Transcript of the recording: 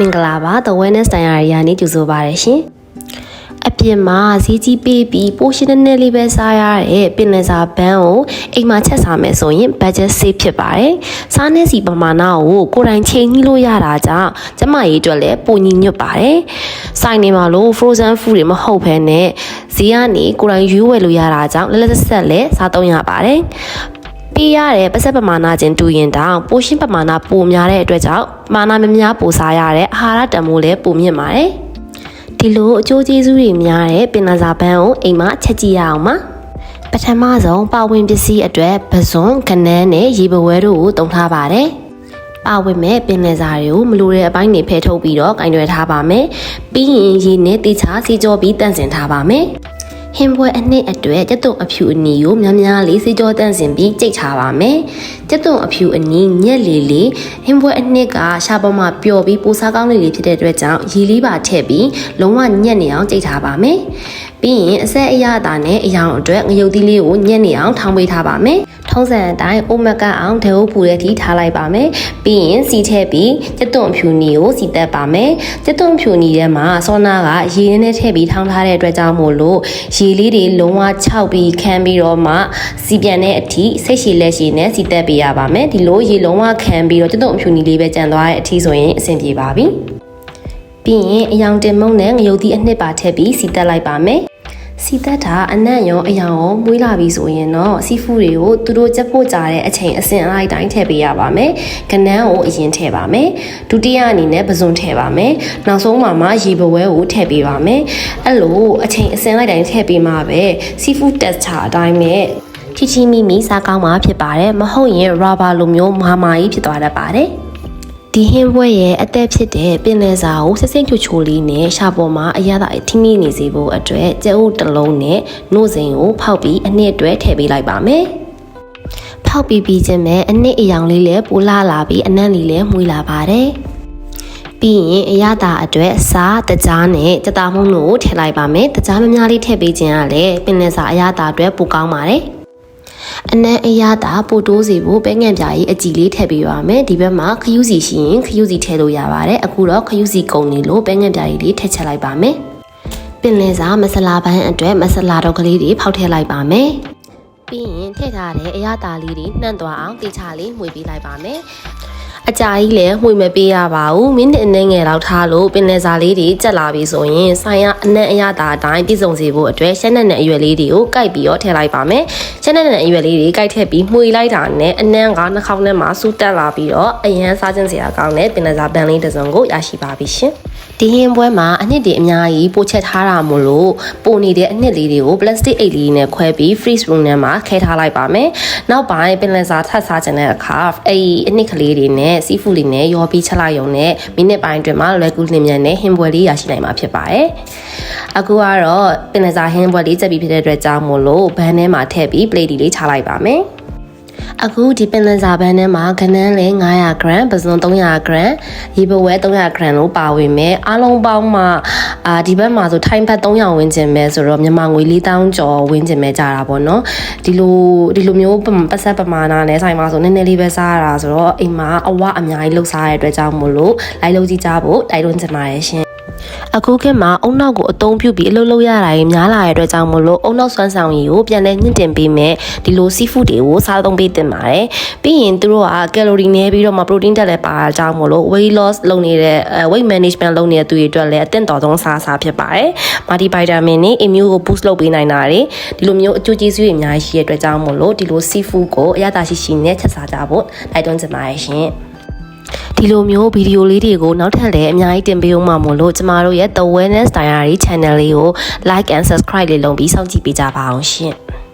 မင်္ဂလာပါ The Wellness Diary ရာနေကြိုဆိုပါရရှင်အပြင်မှာဈေးကြီးပေးပြီးပိုရှင်တဲ့လေးပဲစားရတဲ့ပင်လယ်စာဘန်းကိုအိမ်မှာချက်စားမယ်ဆိုရင် budget save ဖြစ်ပါတယ်။စားနေစီပမာဏကိုကိုယ်တိုင်ချိန်ကြီးလို့ရတာကြောင့်ကျမရေးအတွက်လည်းပုံညီညွတ်ပါတယ်။စိုက်နေမှာလို့ frozen food တွေမဟုတ်ဘဲနဲ့ဈေးကနေကိုယ်တိုင်ရွေးဝယ်လို့ရတာကြောင့်လက်လက်ဆက်ဆက်လည်းစားသုံးရပါတယ်။ ပေးရတဲ့ပတ်သက်ပမာဏချင်းတူရင်တောင်ပိုရှင်းပမာဏပိုများတဲ့အတွက်ကြောင့်ပမာဏမများပိုစားရတဲ့အာဟာရတန်ဖိုးလည်းပိုမြင့်ပါတယ်။ဒီလိုအကျိုးကျေးဇူးတွေများတဲ့ပင်လယ်စာပန်းကိုအိမ်မှာချက်ကြည့်ရအောင်ပါ။ပထမဆုံးပါဝင်ပစ္စည်းအတွက်ပဇွန်ခနန်းနဲ့ရေပဝဲတို့ကိုတုံထားပါတယ်။ပါဝင်မဲ့ပင်လယ်စာတွေကိုမလိုတဲ့အပိုင်းတွေဖယ်ထုတ်ပြီးတော့ကင်တွယ်ထားပါမယ်။ပြီးရင်ရေနဲ့တေချာစီကြောပြီးတန့်စင်ထားပါမယ်။ ဟင်းပွဲအနှစ်အတွက်ကျက်သွန်အဖြူအနီကိုများများလေးစေကြောတန့်စင်ပြီးကြိတ်ထားပါမယ်။ကျက်သွန်အဖြူအနီညက်လေးလေးဟင်းပွဲအနှစ်ကရှားပေါ်မှာပျော်ပြီးပိုစားကောင်းလေးလေးဖြစ်တဲ့အတွက်ကြောင့်ရေလေးပါထည့်ပြီးလုံးဝညက်နေအောင်ကြိတ်ထားပါမယ်။ပြီးရင်အဆက်အရသာနဲ့အယောင်အတွက်ငရုတ်သီးလေးကိုညက်နေအောင်ထောင်းပေးထားပါမယ်။ ထုံးစံအတိုင်းအိုမကအောင်ဒဲဟုတ်ပူတဲ့ထိထားလိုက်ပါမယ်။ပြီးရင်စီထည့်ပြီးကျက်သွန်အဖြူနီကိုစီတက်ပါမယ်။ကျက်သွန်အဖြူနီထဲမှာဆောနာကရေနဲ့ထည့်ပြီးထောင်းထားတဲ့အတွက်ကြောင့်မို့လို့ရေလေးတွေလုံးဝခြောက်ပြီးခမ်းပြီးတော့မှစီပြန်တဲ့အထိစိတ်ရှည်လက်ရှည်နဲ့စီတက်ပေးရပါမယ်။ဒီလိုရေလုံးဝခမ်းပြီးတော့ကျက်သွန်အဖြူနီလေးပဲကြံသွားတဲ့အထိဆိုရင်အဆင်ပြေပါပြီ။ပြီးရင်အယောင်တင်မုံနဲ့ငရုတ်သီးအနှစ်ပါထည့်ပြီးစီတက်လိုက်ပါမယ်။ စီသက်တာအနံ့ရောအယောင်ရောမွေးလာပြီဆိုရင်တော့စီဖူးတွေကိုသူတို့ချက်ဖို့ကြတဲ့အချိန်အစင်အလိုက်တိုင်းထည့်ပေးရပါမယ်။ကနန်းကိုအရင်ထည့်ပါမယ်။ဒုတိယအနေနဲ့ပဇွန်ထည့်ပါမယ်။နောက်ဆုံးမှာမှရေပဝဲကိုထည့်ပေးပါမယ်။အဲ့လိုအချိန်အစင်လိုက်တိုင်းထည့်ပေးမှပဲစီဖူးတက်ချာအတိုင်းနဲ့ချီချီမီမီစားကောင်းမှာဖြစ်ပါတယ်။မဟုတ်ရင်ရာဘာလိုမျိုးမာမာကြီးဖြစ်သွားတတ်ပါတယ်။ ဒီဟင်းပွဲရဲ့အသက်ဖြစ်တဲ့ပင်လယ်စာကိုစစ်စိတ်ချိုချိုလေးနဲ့ရှာပေါ်မှာအရသာအထင်းမိနေစေဖို့အတွက်ကြက်ဥတစ်လုံးနဲ့နှုတ်စိန်ကိုဖောက်ပြီးအနှစ်အတွက်ထည့်ပေးလိုက်ပါမယ်။ဖောက်ပြီးပြီးချင်းမဲ့အနှစ်အယောင်လေးလည်းပိုလာလာပြီးအနံ့လေးလည်းမှုလာပါတယ်။ပြီးရင်အရသာအတွက်စားတကြားနဲ့ကြတာမုံတို့ကိုထည့်လိုက်ပါမယ်။တကြားမများလေးထည့်ပေးခြင်းကလည်းပင်လယ်စာအရသာအတွက်ပိုကောင်းပါတယ်။ အနံအရသာပိုတိုးစီဖို့ပဲငံပြားကြီးအကြည်လေးထည့်ပေးပါမယ်ဒီဘက်မှာခရူးစီရှိရင်ခရူးစီထည့်လို့ရပါတယ်အခုတော့ခရူးစီကုန်နေလို့ပဲငံပြားကြီးလေးထည့်ချက်လိုက်ပါမယ်ပင်လယ်စာမဆလာပိုင်းအတွက်မဆလာတော့ကလေးတွေဖောက်ထည့်လိုက်ပါမယ်ပြီးရင်ထည့်ထားတဲ့အရသာလေးတွေနှံ့သွားအောင်တေချာလေးမှွေပေးလိုက်ပါမယ် အကြာကြီးလည်းမှွေမပေးရပါဘူးမိနစ်အနည်းငယ်လောက်ထားလို့ပင်လယ်စာလေးတွေကြက်လာပြီဆိုရင်ဆိုင်ရအနက်အရသာအတိုင်းပြည့်စုံစေဖို့အတွက်ရှက်နက်နဲ့အရွယ်လေးတွေကိုကိုက်ပြီးတော့ထည့်လိုက်ပါမယ်ရှက်နက်နဲ့အရွယ်လေးတွေကိုက်ထည့်ပြီးမှွေလိုက်တာနဲ့အနံ့ကနှာခေါင်းထဲမှာစူးတက်လာပြီးတော့အရန်စားခြင်းစရာကောင်းတဲ့ပင်လယ်စာပန်လေးတစ်စုံကိုရရှိပါပြီရှင် ဒီဟင်းပွဲမှာအနှစ်တွေအများကြီးပို့ချက်ထားတာမို့လို့ပို့နေတဲ့အနှစ်လေးတွေကို plastic အိတ်လေးနဲ့ခွဲပြီး freeze room ထဲမှာခဲထားလိုက်ပါမယ်။နောက်ပိုင်းပင်လယ်စာထပ်စားခြင်းတဲ့အခါအဲ့ဒီအနှစ်ကလေးတွေနဲ့စီးဖူးလေးနဲ့ရောပြီးချက်လိုက်ရုံနဲ့မိနစ်ပိုင်းအတွင်းမှာလွယ်ကူလျင်မြန်နဲ့ဟင်းပွဲလေးရရှိနိုင်မှာဖြစ်ပါတယ်။အခုကတော့ပင်လယ်စာဟင်းပွဲလေးချက်ပြီးဖြစ်တဲ့အတွက်ကြောင့်မို့လို့ဘန်းထဲမှာထည့်ပြီး plate လေးချလိုက်ပါမယ်။ အခုဒီပင်လယ်စာပန်းထဲမှာခနန်းလဲ900 gram ပစုံ300 gram ရေပဝဲ300 gram လို့ပါဝင်မယ်အားလုံးပေါင်းမှာအာဒီဘက်မှာဆိုထိုင်းဘတ်300ဝန်းကျင်ပဲဆိုတော့မြန်မာငွေ4000ကျော်ဝန်းကျင်ပဲကြတာပေါ့နော်ဒီလိုဒီလိုမျိုးပတ်ဆက်ပမာဏနဲ့ဆိုင်မှာဆိုနည်းနည်းလေးပဲစားရတာဆိုတော့အိမ်မှာအဝအများကြီးလှုပ်စားရတဲ့အတွက်ကြောင့်မို့လို့လိုက်လုံးကြည့်ကြဖို့တိုက်တွန်းချင်ပါတယ်ရှင် အခုခေတ်မှာအုံနောက်ကိုအသုံးပြုပြီးအလုပ်လုပ်ရတာတွေများလာတဲ့အတွက်ကြောင့်မို့လို့အုံနောက်ဆွမ်းဆောင်ရည်ကိုပြန်လဲညှင့်တင်ပေးမယ်ဒီလိုစီးဖူးတွေကိုစားသုံးပေးတင်ပါတယ်ပြီးရင်သူတို့ကကယ်လိုရီနည်းပြီးတော့မှ protein တက်လည်းပါတာကြောင့်မို့လို့ weight loss လုပ်နေတဲ့ weight management လုပ်နေတဲ့သူတွေအတွက်လည်းအသင့်တော်ဆုံးစားစားဖြစ်ပါတယ် multi vitamin တွေ immune ကို boost လုပ်ပေးနိုင်တာတွေဒီလိုမျိုးအကျိုးကျေးဇူးတွေအများကြီးရှိတဲ့အတွက်ကြောင့်မို့လို့ဒီလို seafood ကိုအရသာရှိရှိနဲ့ချက်စားကြဖို့တိုက်တွန်းချင်ပါတယ်ရှင် ဒီလိုမျိုးဗီဒီယိုလေးတွေကိုနောက်ထပ်လည်းအများကြီးတင်ပေးအောင်မှာမို့လို့ကျမတို့ရဲ့ The Wellness Diary Channel လေးကို like and subscribe လေးလုပ်ပြီးစောင့်ကြည့်ပေးကြပါအောင်ရှင်။